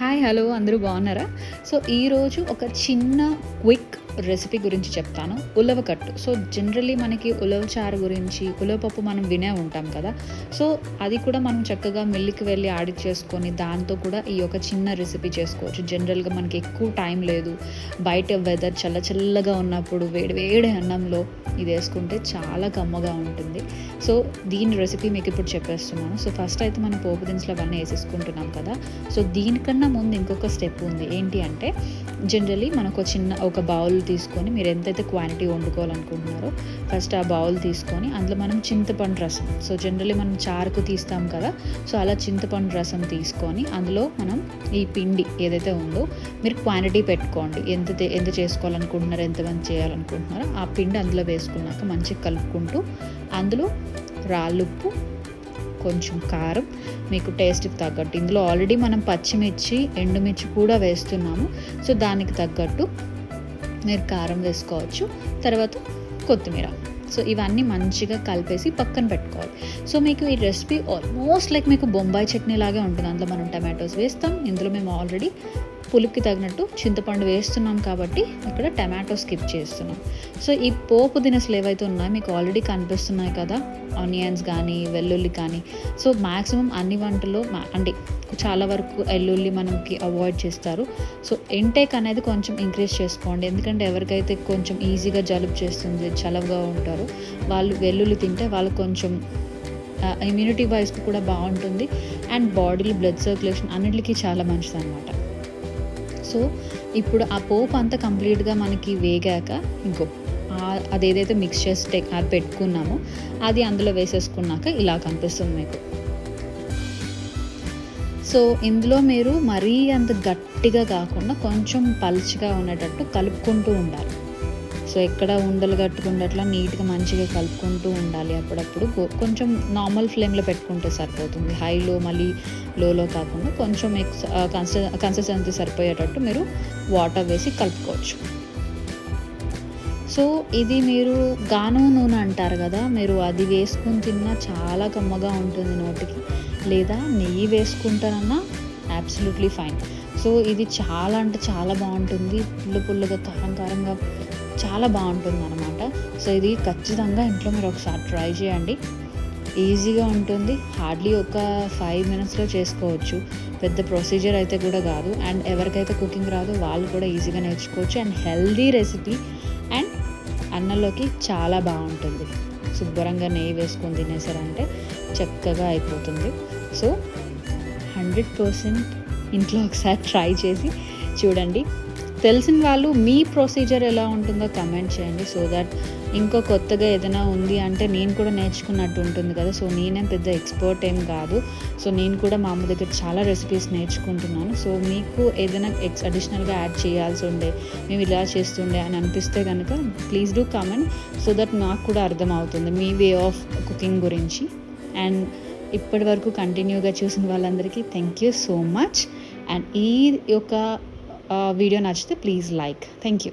Hi hello అందరూ బాగున్నారా? So ఈరోజు ఒక చిన్న క్విక్ రెసిపీ గురించి చెప్తాను. ఉలవకట్టు సో జనరలీ మనకి ఉలవ చారు గురించి ఉలవపప్పు మనం వినే ఉంటాం కదా. సో అది కూడా మనం చక్కగా మిల్లికి వెళ్ళి ఆడి చేసుకొని దాంతో కూడా ఈ ఒక చిన్న రెసిపీ చేసుకోవచ్చు. జనరల్గా మనకి ఎక్కువ టైం లేదు. బయట వెదర్ చల్ల చల్లగా ఉన్నప్పుడు వేడి వేడి అన్నంలో ఇది వేసుకుంటే చాలా కమ్మగా ఉంటుంది. సో దీని రెసిపీ మీకు ఇప్పుడు చెప్పేస్తున్నాను. సో ఫస్ట్ అయితే మనం పోపు దినుసులు అవన్నీ వేసేసుకుంటున్నాం కదా. సో దీనికన్నా ముందు ఇంకొక స్టెప్ ఉంది. ఏంటి అంటే జనరలీ మనకు ఒక చిన్న ఒక బౌల్ తీసుకొని మీరు ఎంతైతే క్వాంటిటీ వండుకోవాలనుకుంటున్నారో ఫస్ట్ ఆ బౌల్ తీసుకొని అందులో మనం చింతపండు రసం. సో జనరలీ మనం చారుకు తీస్తాం కదా సో అలా చింతపండు రసం తీసుకొని అందులో మనం ఈ పిండి ఏదైతే ఉందో మీరు క్వాంటిటీ పెట్టుకోండి. ఎంత ఎంత చేసుకోవాలనుకుంటున్నారో ఎంతమంది చేయాలనుకుంటున్నారో ఆ పిండి అందులో వేసుకున్నాక మంచిగా కలుపుకుంటూ అందులో రాళ్ళుప్పు కొంచెం కారం మీకు టేస్ట్కి తగ్గట్టు. ఇందులో ఆల్రెడీ మనం పచ్చిమిర్చి ఎండుమిర్చి కూడా వేస్తున్నాము. సో దానికి తగ్గట్టు మీరు కారం వేసుకోవచ్చు తర్వాత కొత్తిమీర. సో ఇవన్నీ మంచిగా కలిపేసి పక్కన పెట్టుకోవాలి. సో మీకు ఈ రెసిపీ ఆల్మోస్ట్ లైక్ మీకు బొంబాయి చట్నీ లాగే ఉంటుంది. అందులో మనం టమాటోస్ వేస్తాం. ఇందులో మేము ఆల్రెడీ పులుపుకి తగినట్టు చింతపండు వేస్తున్నాం కాబట్టి ఇక్కడ టమాటో స్కిప్ చేస్తున్నాం. సో ఈ పోపు దినుసులు ఏవైతే ఉన్నాయో మీకు ఆల్రెడీ కనిపిస్తున్నాయి కదా ఆనియన్స్ కానీ వెల్లుల్లి కానీ. సో మ్యాక్సిమం అన్ని వంటల్లో అంటే చాలా వరకు వెల్లుల్లి మనకి అవాయిడ్ చేస్తారు. సో ఇంటేక్ అనేది కొంచెం ఇంక్రీజ్ చేసుకోండి. ఎందుకంటే ఎవరికైతే కొంచెం ఈజీగా జలుబు చేస్తుంది చలవుగా ఉంటారో వాళ్ళు వెల్లుల్లి తింటే వాళ్ళు కొంచెం ఇమ్యూనిటీ వైజ్కి కూడా బాగుంటుంది. అండ్ బాడీలో బ్లడ్ సర్క్యులేషన్ అన్నిటికీ చాలా మంచిది అనమాట సో ఇప్పుడు ఆ పోపు అంతా కంప్లీట్గా మనకి వేగాక ఇంకో అదేదైతే మిక్స్ చేసి టెక్- అది పెట్టుకున్నామో అది అందులో వేసేసుకున్నాక ఇలా కనిపిస్తుంది మీకు. సో ఇందులో మీరు మరీ అంత గట్టిగా కాకుండా కొంచెం పలుచగా ఉండేటట్టు కలుపుకుంటూ ఉండాలి. సో ఎక్కడ ఉండలు కట్టుకున్నట్లా నీట్గా మంచిగా కలుపుకుంటూ ఉండాలి అప్పుడప్పుడు. కొంచెం నార్మల్ ఫ్లేమ్లో పెట్టుకుంటే సరిపోతుంది. హైలో మళ్ళీ లోలో కాకుండా కొంచెం ఎక్స్ కన్సిస్టెన్సీ సరిపోయేటట్టు మీరు వాటర్ వేసి కలుపుకోవచ్చు. సో ఇది మీరు గాను నూనె అంటారు కదా మీరు అది వేసుకుని తిన్నా చాలా కమ్మగా ఉంటుంది నోటికి. లేదా నెయ్యి వేసుకుంటారన్నా అబ్సల్యూట్లీ ఫైన్. సో ఇది చాలా అంటే చాలా బాగుంటుంది. పుల్ల పుల్లగా కారం కారంగా చాలా బాగుంటుంది అనమాట సో ఇది ఖచ్చితంగా ఇంట్లో మీరు ఒకసారి ట్రై చేయండి. ఈజీగా ఉంటుంది. హార్డ్లీ ఒక ఫైవ్ మినిట్స్లో చేసుకోవచ్చు. పెద్ద ప్రొసీజర్ అయితే కూడా కాదు. అండ్ ఎవరికైతే కుకింగ్ రాదో వాళ్ళు కూడా ఈజీగా నేర్చుకోవచ్చు. అండ్ హెల్దీ రెసిపీ అండ్ అన్నంలోకి చాలా బాగుంటుంది. శుభ్రంగా నెయ్యి వేసుకొని తినేసారంటే చక్కగా అయిపోతుంది. సో హండ్రెడ్ పర్సెంట్ ఇంట్లో ఒకసారి ట్రై చేసి చూడండి. తెలిసిన వాళ్ళు మీ ప్రొసీజర్ ఎలా ఉంటుందో కమెంట్ చేయండి సో దట్ ఇంకో కొత్తగా ఏదైనా ఉంది అంటే నేను కూడా నేర్చుకున్నట్టు ఉంటుంది కదా. సో నేనేం పెద్ద ఎక్స్పర్ట్ ఏం కాదు. సో నేను కూడా మా అమ్మ దగ్గర చాలా రెసిపీస్ నేర్చుకుంటున్నాను. సో మీకు ఏదైనా ఎక్స్ అడిషనల్గా యాడ్ చేయాల్సి ఉండే మేము ఇలా చేస్తుండే అని అనిపిస్తే కనుక please do comment so that నాకు కూడా అర్థమవుతుంది మీ వే ఆఫ్ కుకింగ్ గురించి. అండ్ ఇప్పటి వరకు కంటిన్యూగా చూసిన వాళ్ళందరికీ thank you so much and ఈ యొక్క వీడియో నచ్చితే ప్లీజ్ లైక్. Thank you.